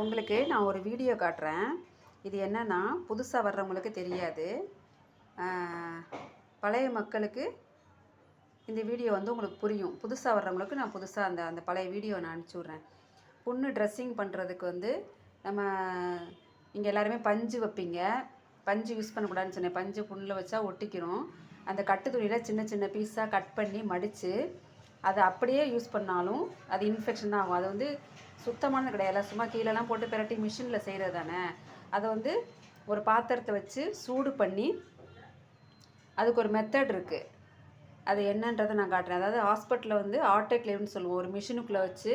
உங்களுக்கு நான் ஒரு வீடியோ காட்டுறேன். இது என்னென்னா புதுசாக வர்றவங்களுக்கு தெரியாது. பழைய மக்களுக்கு இந்த வீடியோ வந்து உங்களுக்கு புரியும். புதுசாக வர்றவங்களுக்கு நான் புதுசாக அந்த அந்த பழைய வீடியோ நான் அனுப்பிச்சி விட்றேன். புண்ணு ட்ரெஸ்ஸிங் பண்ணுறதுக்கு வந்து நம்ம இங்கே எல்லாருமே பஞ்சு வைப்பீங்க. பஞ்சு யூஸ் பண்ணக்கூடாதுன்னு சொன்னேன். பஞ்சு புண்ணில் வச்சா ஒட்டிக்கிறோம் அந்த கட்டு துணியில் சின்ன சின்ன பீஸாக கட் பண்ணி மடித்து அதை அப்படியே யூஸ் பண்ணாலும் அது இன்ஃபெக்ஷன் தான் ஆகும். அது வந்து சுத்தமானது கிடையாது. சும்மா கீழெல்லாம் போட்டு பிரட்டி மிஷினில் செய்கிறது தானே. அதை வந்து ஒரு பாத்திரத்தை வச்சு சூடு பண்ணி அதுக்கு ஒரு மெத்தட் இருக்குது அது என்னன்றதை நான் காட்டுறேன். அதாவது ஹாஸ்பிட்டலில் வந்து ஆட்டோக்ளேவ்னு சொல்லுவோம். ஒரு மிஷினுக்குள்ளே வச்சு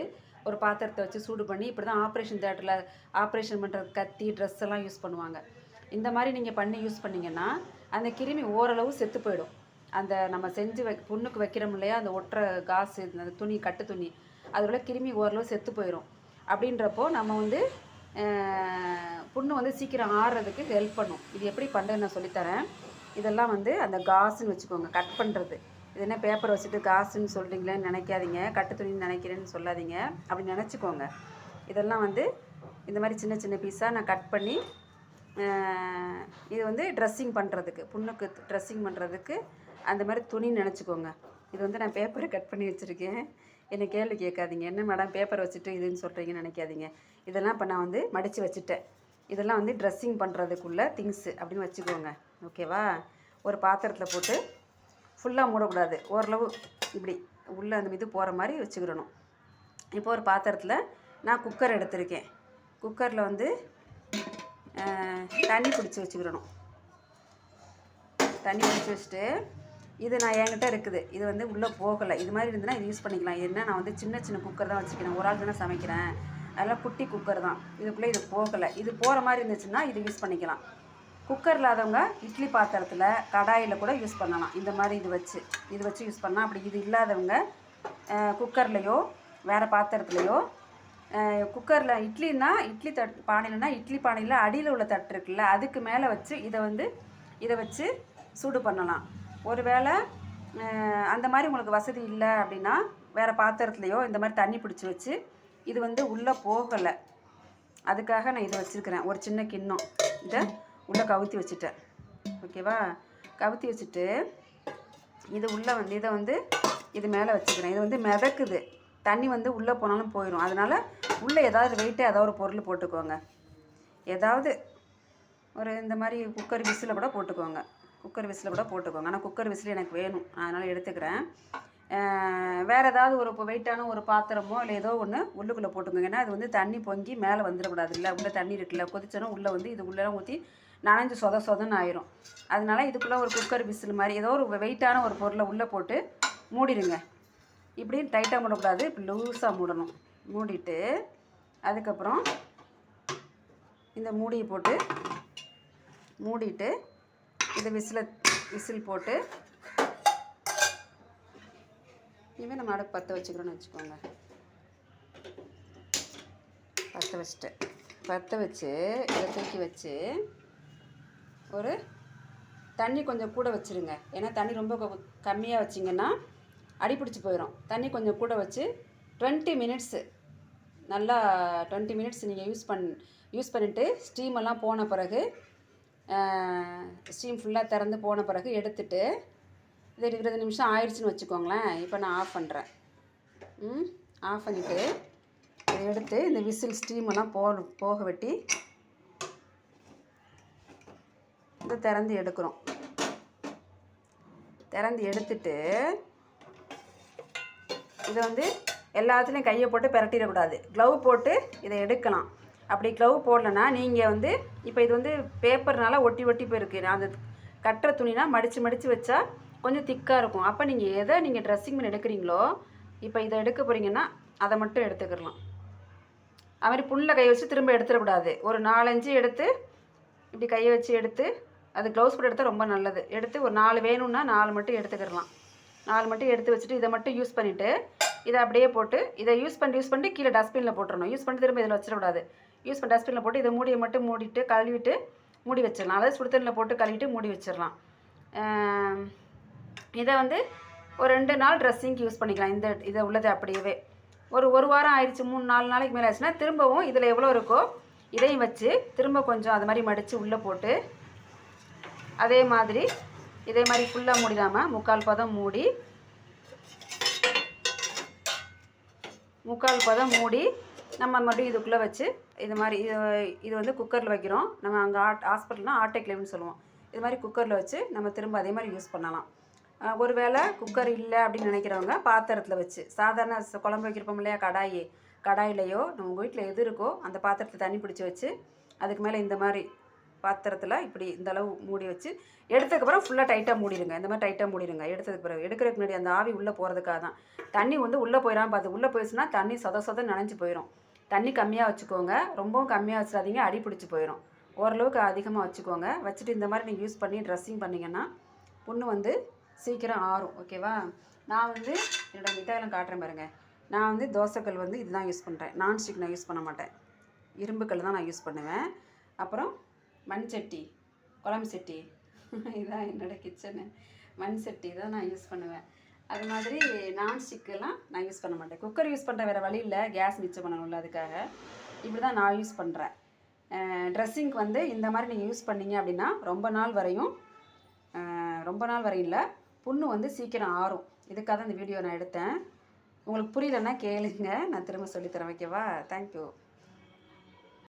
ஒரு பாத்திரத்தை வச்சு சூடு பண்ணி இப்படி தான் ஆப்ரேஷன் தேட்டரில் ஆப்ரேஷன் பண்ணுறது கத்தி ட்ரெஸ் எல்லாம் யூஸ் பண்ணுவாங்க. இந்த மாதிரி நீங்கள் பண்ணி யூஸ் பண்ணிங்கன்னா அந்த கிருமி ஓரளவு செத்து போயிடும். அந்த நம்ம செஞ்சு வை புண்ணுக்கு வைக்கிறோம் இல்லையா அந்த ஒட்டுற காசு அந்த துணி கட்டு துணி அதோட கிருமி ஓரளவு செத்து போயிடும் அப்படின்றப்போ நம்ம வந்து புண்ணு வந்து சீக்கிரம் ஆறுறதுக்கு ஹெல்ப் பண்ணும். இது எப்படி பண்ணுறது நான் சொல்லித்தரேன். இதெல்லாம் வந்து அந்த காசுன்னு வச்சுக்கோங்க கட் பண்ணுறது இது என்ன பேப்பர் வச்சுட்டு காசுன்னு சொல்கிறீங்களேன்னு நினைக்காதீங்க கட்டு துணின்னு நினைக்கிறேன்னு சொல்லாதீங்க. அப்படி நினச்சிக்கோங்க. இதெல்லாம் வந்து இந்த மாதிரி சின்ன சின்ன பீஸாக நான் கட் பண்ணி இது வந்து ட்ரெஸ்ஸிங் பண்ணுறதுக்கு புண்ணுக்கு ட்ரெஸ்ஸிங் பண்ணுறதுக்கு அந்த மாதிரி துணி நினச்சிக்கோங்க. இது வந்து நான் பேப்பரை கட் பண்ணி வச்சுருக்கேன். என்னை கேள்வி கேட்காதீங்க. என்ன மேடம் பேப்பர் வச்சுட்டு இதுன்னு சொல்கிறீங்கன்னு நினைக்காதீங்க. இதெல்லாம் இப்போ நான் வந்து மடித்து வச்சுட்டேன். இதெல்லாம் வந்து ட்ரெஸ்ஸிங் பண்ணுறதுக்குள்ளே திங்ஸு அப்படின்னு வச்சுக்கோங்க. ஓகேவா ஒரு பாத்திரத்தில் போட்டு ஃபுல்லாக மூடக்கூடாது. ஓரளவு இப்படி உள்ளே அந்த இது போகிற மாதிரி வச்சுக்கிடணும். இப்போ ஒரு பாத்திரத்தில் நான் குக்கர் எடுத்திருக்கேன். குக்கரில் வந்து தண்ணி பிடிச்சி வச்சுக்கிடணும். தண்ணி பிடிச்சி வச்சுட்டு இது நான் என்கிட்ட இருக்குது. இது வந்து உள்ளே போகலை. இது மாதிரி இருந்ததுன்னா இது யூஸ் பண்ணிக்கலாம். என்ன நான் வந்து சின்ன சின்ன குக்கர் தான் வச்சுக்கிறேன் ஒரு ஆள் தானே சமைக்கிறேன். அதெல்லாம் குட்டி குக்கர் தான். இதுக்குள்ளே இது போகலை. இது போகிற மாதிரி இருந்துச்சுன்னா இது யூஸ் பண்ணிக்கலாம். குக்கர் இல்லாதவங்க இட்லி பாத்திரத்தில் கடாயில் கூட யூஸ் பண்ணலாம். இந்த மாதிரி இது வச்சு. இது வச்சு யூஸ் பண்ணலாம். அப்படி இது இல்லாதவங்க குக்கர்லேயோ வேறு பாத்திரத்துலையோ குக்கரில் இட்லின்னா இட்லி தட் பானையிலனா இட்லி பானையில் அடியில் உள்ள தட்டு இருக்குல்ல அதுக்கு மேலே வச்சு இதை வந்து இதை வச்சு சூடு பண்ணலாம். ஒருவேளை அந்த மாதிரி உங்களுக்கு வசதி இல்லை அப்படின்னா வேறு பாத்திரத்துலையோ இந்த மாதிரி தண்ணி பிடிச்சி வச்சு இது வந்து உள்ளே போகலை. அதுக்காக நான் இதை வச்சுருக்கிறேன். ஒரு சின்ன கிண்ணம். இதை உள்ளே கவுத்தி வச்சுட்டேன். ஓகேவா கவுத்தி வச்சுட்டு இது உள்ளே வந்து இதை வந்து இது மேலே வச்சுக்கிறேன். இது வந்து மிதக்குது. தண்ணி வந்து உள்ளே போனாலும் போயிடும் அதனால் உள்ளே ஏதாவது வெயிட்டு ஏதாவது ஒரு பொருள் போட்டுக்கோங்க. ஏதாவது ஒரு இந்த மாதிரி குக்கர் விசில் கூட போட்டுக்கோங்க. குக்கர் விசில் கூட போட்டுக்கோங்க. ஆனால் குக்கர் விசில் எனக்கு வேணும். அதனால் எடுத்துக்கிறேன். வேறு ஏதாவது ஒரு இப்போ வெயிட்டான ஒரு பாத்திரமோ இல்லை ஏதோ ஒன்று உள்ளுக்குள்ளே போட்டுக்கோங்க. ஏன்னா அது வந்து தண்ணி பொங்கி மேலே வந்துடக்கூடாது இல்லை. உள்ளே தண்ணி இருக்குல்ல. கொதிச்சோன்னா உள்ளே வந்து இது உள்ளே ஊற்றி நனைஞ்சு சொத சொதன்னு ஆயிரும். அதனால இதுக்குள்ளே ஒரு குக்கர் விசில் மாதிரி ஏதோ ஒரு வெயிட்டான ஒரு பொருளை உள்ளே போட்டு மூடிடுங்க. இப்படி டைட்டாக மூடக்கூடாது. இப்படி லூஸாக மூடணும். மூடிட்டு அதுக்கப்புறம் இந்த மூடியை போட்டு மூடிட்டு இந்த விசில விசில் போட்டு இனிமேல் நம்ம அடுப்பு பற்ற வச்சுக்கிறோன்னு வச்சுக்கோங்க. பற்ற வச்சுட்டு பற்ற வச்சு இதை தூக்கி வச்சு ஒரு தண்ணி கொஞ்சம் கூட வச்சுருங்க. ஏன்னா தண்ணி ரொம்ப கம்மியாக வச்சிங்கன்னா அடிப்பிடிச்சு போயிடும் தண்ணி கொஞ்சம் கூட வச்சு டுவெண்ட்டி மினிட்ஸு நல்லா டுவெண்ட்டி மினிட்ஸ் நீங்கள் யூஸ் பண் யூஸ் பண்ணிவிட்டு ஸ்டீமெல்லாம் போன பிறகு ஸ்டீம் ஃபுல்லாக திறந்து போன பிறகு எடுத்துட்டு இது இருபது நிமிஷம் ஆயிடுச்சுன்னு வச்சுக்கோங்களேன். இப்போ நான் ஆஃப் பண்ணுறேன் ம் ஆஃப் பண்ணிவிட்டு இதை எடுத்து இந்த விசில் ஸ்டீமெல்லாம் போ போக வெட்டி இதை திறந்து எடுக்கிறோம். திறந்து எடுத்துட்டு இதை வந்து எல்லாத்துலேயும் கையை போட்டு பிரட்டிடக்கூடாது. க்ளவ் போட்டு இதை எடுக்கலாம். அப்படி க்ளவ் போடலன்னா நீங்கள் வந்து இப்போ இது வந்து பேப்பர்னால ஒட்டி ஒட்டி போயிருக்கு. நான் அந்த கட்டுற துணினா மடித்து மடித்து வச்சா கொஞ்சம் திக்காக இருக்கும். அப்போ நீங்கள் எதை நீங்கள் ட்ரெஸ்ஸிங் பண்ணி எடுக்கிறீங்களோ இப்போ இதை எடுக்க போகிறீங்கன்னா அதை மட்டும் எடுத்துக்கிடலாம் அது மாதிரி புல்லில் கை வச்சு திரும்ப எடுத்துடக்கூடாது. ஒரு நாலஞ்சு எடுத்து இப்படி கையை வச்சு எடுத்து அது க்ளவுஸ் போட்டு எடுத்தால் ரொம்ப நல்லது. எடுத்து ஒரு நாலு வேணும்னா நாலு மட்டும் எடுத்துக்கிடலாம் நாலு மட்டும் எடுத்து வச்சுட்டு இதை மட்டும் யூஸ் பண்ணிவிட்டு இதை அப்படியே போட்டு இதை யூஸ் பண்ணி யூஸ் பண்ணிட்டு கீழே டஸ்ட்பினில் போட்டுறணும். யூஸ் பண்ணி திரும்ப இதில் வச்சிடக்கூடாது. யூஸ் பண்ண டஸ்ட்பினில் போட்டு இதை மூடியை மட்டும் மூடிட்டு கழுவிட்டு மூடி வச்சிடலாம். அதாவது சுடுதண்ணில் போட்டு கழுவிட்டு மூடி வச்சிடலாம். இதை வந்து ஒரு ரெண்டு நாள் ட்ரெஸ்ஸிங்க்கு யூஸ் பண்ணிக்கலாம். இந்த இதை உள்ளது அப்படியே ஒரு ஒரு வாரம் ஆயிடுச்சு மூணு நாலு நாளைக்கு மேலே ஆச்சுன்னா திரும்பவும் இதில் எவ்வளோ இருக்கோ இதையும் வச்சு திரும்ப கொஞ்சம் அது மாதிரி மடித்து உள்ளே போட்டு அதே மாதிரி இதே மாதிரி ஃபுல்லாக மூடிடாமல் முக்கால் பதம் மூடி முக்கால் பதம் மூடி நம்ம மறுபடியும் இதுக்குள்ளே வச்சு இது மாதிரி இது இது வந்து குக்கரில் வைக்கிறோம். நம்ம அங்கே ஆட் ஹாஸ்பிட்டல்னால் ஆட்டைக்கிளேம்னு சொல்லுவோம். இது மாதிரி குக்கரில் வச்சு நம்ம திரும்ப அதே மாதிரி யூஸ் பண்ணலாம். ஒரு ஒருவேளை குக்கர் இல்லை அப்படின்னு நினைக்கிறவங்க பாத்திரத்தில் வச்சு சாதாரண குழம்பு வைக்கிறப்போம் இல்லையா கடாயி கடாயிலையோ நம்ம வீட்டில் எது இருக்கோ அந்த பாத்திரத்தில் தண்ணி பிடிச்சி வச்சு அதுக்கு மேலே இந்த மாதிரி பாத்திரத்தில் இப்படி இந்த அளவு மூடி வச்சு எடுத்ததுக்கப்புறம் ஃபுல்லாக டைட்டாக மூடிடுங்க. இந்த மாதிரி டைட்டாக மூடிடுங்க. எடுத்ததுக்கு பிறகு எடுக்கிறதுக்கு முன்னாடி அந்த ஆவி உள்ளே போகிறதுக்காக தான் தண்ணி வந்து உள்ளே போயிடாம பார்த்து உள்ளே போயிடுச்சுன்னா தண்ணி சொத சொத நனைஞ்சு போயிடும் தண்ணி கம்மியாக வச்சுக்கோங்க. ரொம்பவும் கம்மியாக வச்சிடாதீங்க. அடி பிடிச்சி போயிடும் ஓரளவுக்கு அதிகமாக வச்சுக்கோங்க. வச்சுட்டு இந்த மாதிரி நீங்கள் யூஸ் பண்ணி ட்ரெஸ்ஸிங் பண்ணிங்கன்னா புண்ணு வந்து சீக்கிரம் ஆறும். ஓகேவா நான் வந்து என்னோடய மிட்டாயெல்லாம் காட்டுறேன் பாருங்க. நான் வந்து தோசைக்கல் வந்து இதுதான் யூஸ் பண்ணுறேன் நான்ஸ்டிக் நான் யூஸ் பண்ண மாட்டேன். இரும்புக்கல் தான் நான் யூஸ் பண்ணுவேன். அப்புறம் மண் சட்டி குழம்பு சட்டி. இதுதான் என்னோடய கிச்சனு மண் சட்டி தான் நான் யூஸ் பண்ணுவேன். அது மாதிரி நான்ஸ்டிக்கெல்லாம் நான் யூஸ் பண்ண மாட்டேன். குக்கர் யூஸ் பண்ணுற வேறு வழி இல்லை. கேஸ் மிச்சம் பண்ணணும்ல அதுக்காக. இப்படி தான் நான் யூஸ் பண்ணுறேன் ட்ரெஸ்ஸிங்க்கு வந்து இந்த மாதிரி நீங்கள் யூஸ் பண்ணீங்க அப்படின்னா ரொம்ப நாள் வரையும் ரொம்ப நாள் வரையும் இல்லை. புண்ணு வந்து சீக்கிரம் ஆறும். இதுக்காக தான் இந்த வீடியோ நான் எடுத்தேன். உங்களுக்கு புரியலன்னா கேளுங்க. நான் திரும்ப சொல்லித்தரேன் ஓகேவா தேங்க்யூ